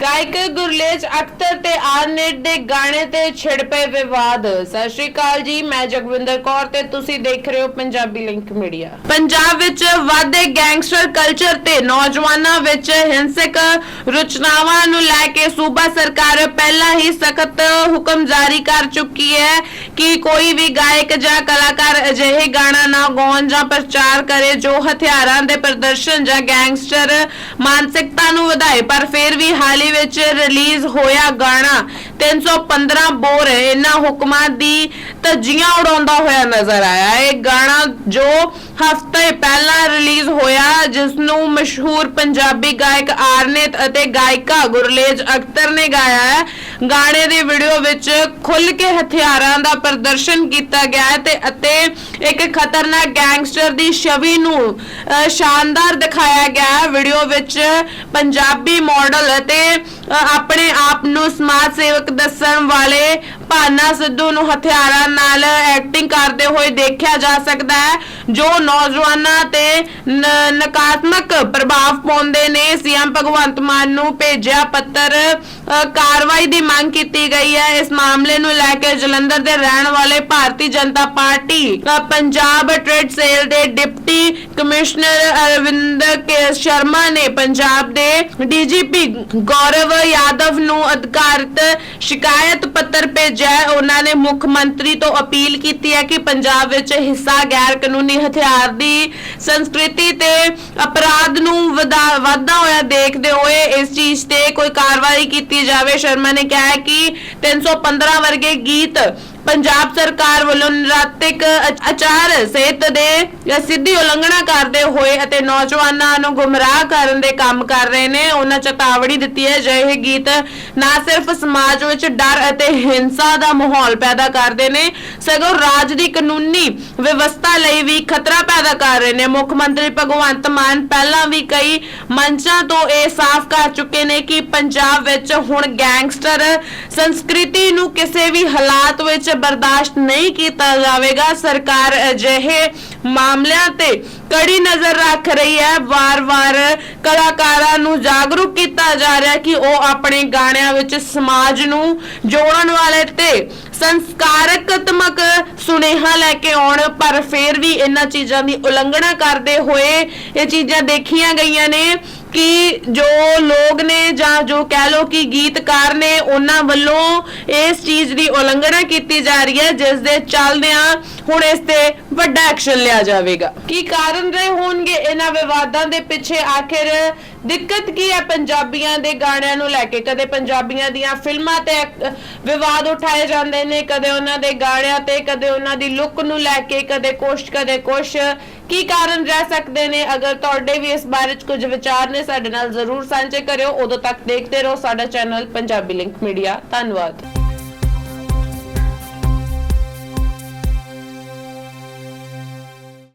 ਗਾਇਕ ਗੁਰਲੇਜ ਅਖਤਰ ਤੇ ਆਰਨੇਟ ਦੇ ਗਾਣੇ ਤੇ ਛਿੜ ਪਏ ਵਿਵਾਦ। ਸਤਿ ਸ਼੍ਰੀ ਅਕਾਲ ਜੀ, ਮੈਂ ਜਗਵਿੰਦਰ ਕੌਰ ਤੇ ਤੁਸੀਂ ਦੇਖ ਰਹੇ ਹੋ ਪੰਜਾਬੀ ਲਿੰਕ ਮੀਡੀਆ। ਪੰਜਾਬ ਵਿੱਚ ਵਾਧੇ ਗੈਂਗਸਟਰ ਕਲਚਰ ਤੇ ਨੌਜਵਾਨਾਂ ਵਿੱਚ ਹਿੰਸਕ ਰਚਨਾਵਾਂ ਨੂੰ ਲੈ ਕੇ ਸੂਬਾ ਸਰਕਾਰ ਪਹਿਲਾਂ ਹੀ ਸਖਤ ਹੁਕਮ ਜਾਰੀ ਕਰ ਚੁੱਕੀ ਹੈ ਕਿ ਕੋਈ ਵੀ ਗਾਇਕ ਜਾਂ ਕਲਾਕਾਰ ਅਜਿਹੇ ਗਾਣਾ ਨਾ ਗਾਉਣ ਜਾਂ ਪ੍ਰਚਾਰ ਕਰੇ ਜੋ ਹਥਿਆਰਾਂ ਦੇ ਪ੍ਰਦਰਸ਼ਨ ਜਾਂ ਗੈਂਗਸਟਰ ਮਾਨਸਿਕਤਾ ਨੂੰ ਵਧਾਏ, ਪਰ ਫਿਰ ਵੀ ਹਾਲੇ ਹੀ ਵਿੱਚ ਰਿਲੀਜ਼ ਹੋਇਆ ਗਾਣਾ। 315 ਬੋਰ ਇਹਨਾਂ ਹੁਕਮਾਂ ਦੀ ਧੱਜੀਆਂ ਉਡਾਉਂਦਾ ਹੋਇਆ ਨਜ਼ਰ ਆਇਆ। ਇਹ ਗਾਣਾ ਜੋ ਹਫ਼ਤੇ ਪਹਿਲਾਂ ਰਿਲੀਜ਼ ਹੋਇਆ ਜਿਸ ਨੂੰ ਮਸ਼ਹੂਰ ਪੰਜਾਬੀ ਗਾਇਕ ਆਰਨੇਤ ਅਤੇ ਗਾਇਕਾ ਗੁਰਲੇਜ ਅਖਤਰ ਨੇ ਗਾਇਆ ਹੈ। ਗਾਣੇ ਦੀ ਵੀਡੀਓ ਵਿੱਚ ਖੁੱਲ ਕੇ ਹਥਿਆਰਾਂ ਦਾ ਪ੍ਰਦਰਸ਼ਨ ਕੀਤਾ ਗਿਆ ਹੈ ਤੇ ਅਤੇ ਇੱਕ ਖਤਰਨਾਕ ਗੈਂਗਸਟਰ ਦੀ ਛਵੀ ਨੂੰ ਸ਼ਾਨਦਾਰ ਦਿਖਾਇਆ ਗਿਆ ਹੈ। ਵੀਡੀਓ ਵਿੱਚ ਪੰਜਾਬੀ ਮਾਡਲ ਅਤੇ ਆਪਣੇ ਆਪ ਨੂੰ ਸਮਾਜ ਸੇਵਕ ਦੱਸਣ ਵਾਲੇ ਭਾਨਾ ਸਿੱਧੂ ਨੂੰ ਹਥਿਆਰਾਂ ਨਾਲ ਐਕਟਿੰਗ ਕਰਦੇ ਹੋਏ ਦੇਖਿਆ ਜਾ ਸਕਦਾ ਹੈ, ਜੋ ਨੌਜਵਾਨਾਂ ਤੇ ਨ- ਨਕਾਰਾਤਮਕ ਪ੍ਰਭਾਵ ਪਾਉਂਦੇ ਨੇ। ਸੀਐਮ ਭਗਵੰਤ ਮਾਨ ਨੂੰ ਭੇਜਿਆ ਪੱਤਰ ਕਾਰਵਾਈ ਦੀ ਮੰਗ ਕੀਤੀ ਗਈ ਹੈ। ਇਸ ਮਾਮਲੇ ਨੂੰ ਲੈ ਕੇ ਜਲੰਧਰ ਦੇ ਰਹਿਣ ਵਾਲੇ Bharatiya Janata party Punjab trade cell ਦੇ deputy commissioner Arvind K Sharma ਨੇ ਪੰਜਾਬ ਦੇ ਡੀਜੀਪੀ ਗੌਰਵ ਯਾਦਵ ਨੂੰ ਅਧਿਕਾਰਤ ਸ਼ਿਕਾਇਤ ਪੱਤਰ ਭੇਜਿਆ ਉਹਨਾਂ ਨੇ ਮੁੱਖ ਮੰਤਰੀ ਤੋਂ ਅਪੀਲ ਕੀਤੀ ਹੈ ਕਿ ਪੰਜਾਬ ਵਿੱਚ ਹਿੱਸਾ ਗੈਰ ਕਾਨੂੰਨੀ ਹਥਿਆਰ ਦੀ ਸੰਸਕ੍ਰਿਤੀ ਤੇ ਅਪਰਾਧ ਨੂੰ ਵਧਾ- ਵਾਧਾ ਦੇਖਦੇ ਹੋਏ ਇਸ ਚੀਜ਼ ਤੇ ਕੋਈ ਕਾਰਵਾਈ ਕੀਤੀ ਜਾਵੇ, ਸ਼ਰਮਾ ਨੇ ਕਿਹਾ ਹੈ ਕਿ 315 ਵਰਗੇ ਗੀਤ ਪੰਜਾਬ ਸਰਕਾਰ ਵੱਲੋਂ ਨਰਾਤਿਕ ਆਚਾਰ ਸਿਹਤ ਦੇ ਸਿੱਧੀ ਉਲੰਘਣਾ ਕਰਦੇ ਹੋਏ ਅਤੇ ਨੌਜਵਾਨਾਂ ਨੂੰ ਗੁੰਮਰਾਹ ਕਰਨ ਦੇ ਕੰਮ ਕਰ ਰਹੇ ਨੇ। ਉਹਨਾਂ ਚੇਤਾਵਨੀ ਦਿੱਤੀ ਹੈ ਜੇ ਇਹ ਗੀਤ ਨਾ ਸਿਰਫ ਸਮਾਜ ਵਿੱਚ ਡਰ ਅਤੇ ਹਿੰਸਾ ਦਾ ਮਾਹੌਲ ਪੈਦਾ ਕਰਦੇ ਨੇ, ਸਗੋਂ ਰਾਜ ਦੀ ਕਾਨੂੰਨੀ ਵਿਵਸਥਾ ਲਈ ਵੀ ਖਤਰਾ ਪੈਦਾ ਕਰ ਰਹੇ ਨੇ। ਮੁੱਖ ਮੰਤਰੀ ਭਗਵੰਤ ਮਾਨ ਪਹਿਲਾਂ ਵੀ ਕਈ ਮੰਚਾਂ ਤੋਂ ਇਹ ਸਾਫ਼ ਕਰ ਚੁੱਕੇ ਨੇ ਕਿ ਪੰਜਾਬ ਵਿੱਚ ਹੁਣ ਗੈਂਗਸਟਰ ਸੰਸਕ੍ਰਿਤੀ ਨੂੰ ਕਿਸੇ ਵੀ ਹਾਲਾਤ ਵਿੱਚ ਬਰਦਾਸ਼ਤ ਨਹੀਂ ਕੀਤਾ ਜਾਵੇਗਾ। ਸਰਕਾਰ ਅਜਿਹੇ ਮਾਮਲਿਆਂ ਤੇ ਕੜੀ ਨਜ਼ਰ ਰੱਖ ਰਹੀ ਹੈ। ਵਾਰ-ਵਾਰ ਕਲਾਕਾਰਾਂ ਨੂੰ ਜਾਗਰੂਕ ਕੀਤਾ ਜਾ ਰਿਹਾ ਕਿ ਉਹ ਆਪਣੇ ਗਾਣਿਆਂ ਵਿੱਚ ਸਮਾਜ ਨੂੰ ਜੋੜਨ ਵਾਲੇ ਤੇ ਸੰਸਕਾਰਕਤਮਕ ਸੁਨੇਹਾ ਲੈ ਕੇ ਆਉਣ, ਪਰ ਫਿਰ ਵੀ ਇਹਨਾਂ ਚੀਜ਼ਾਂ ਦੀ ਉਲੰਘਣਾ ਕਰਦੇ ਹੋਏ ਇਹ ਚੀਜ਼ਾਂ ਦੇਖੀਆਂ ਗਈਆਂ ਨੇ ਕਿ ਜੋ ਲੋਕ ਨੇ ਜਾਂ ਜੋ ਕਹਿ ਲੋ ਕਿ ਗੀਤਕਾਰ ਨੇ ਉਹਨਾਂ ਵੱਲੋਂ ਇਸ ਚੀਜ਼ ਦੀ ਉਲੰਘਣਾ ਕੀਤੀ ਜਾ ਰਹੀ ਹੈ, ਜਿਸ ਦੇ ਚੱਲਦਿਆਂ ਹੁਣ ਇਸ ਤੇ ਵੱਡਾ ਐਕਸ਼ਨ ਲਿਆ ਜਾਵੇਗਾ। ਕੀ ਕਾਰਨ ਰਹੇ ਹੋਣਗੇ ਇਹਨਾਂ ਵਿਵਾਦਾਂ ਦੇ ਪਿੱਛੇ? ਆਖਿਰ ਦਿੱਕਤ ਕੀ ਹੈ ਪੰਜਾਬੀਆਂ ਦੇ ਗਾਣਿਆਂ ਨੂੰ ਲੈ ਕੇ? ਕਦੇ ਪੰਜਾਬੀਆਂ ਦੀਆਂ ਫਿਲਮਾਂ ਤੇ ਵਿਵਾਦ ਉਠਾਏ ਜਾਂਦੇ ਨੇ, ਕਦੇ ਉਹਨਾਂ ਦੇ ਗਾਣਿਆਂ ਤੇ, ਕਦੇ ਉਹਨਾਂ ਦੀ ਲੁੱਕ ਨੂੰ ਲੈ ਕੇ, ਕਦੇ ਕੁਛ ਕਦੇ ਕੁਛ। ਕੀ ਕਾਰਨ ਰਹਿ ਸਕਦੇ ਨੇ? ਅਗਰ ਤੁਹਾਡੇ ਵੀ ਇਸ ਬਾਰੇ ਚ ਕੁਝ ਵਿਚਾਰ ਨੇ, ਸਾਡੇ ਨਾਲ ਜ਼ਰੂਰ ਸਾਂਝੇ ਕਰਿਓ। ਉਦੋਂ ਤੱਕ ਦੇਖਦੇ ਰਹੋ ਸਾਡਾ ਚੈਨਲ ਪੰਜਾਬੀ ਲਿੰਕ ਮੀਡੀਆ। ਧੰਨਵਾਦ।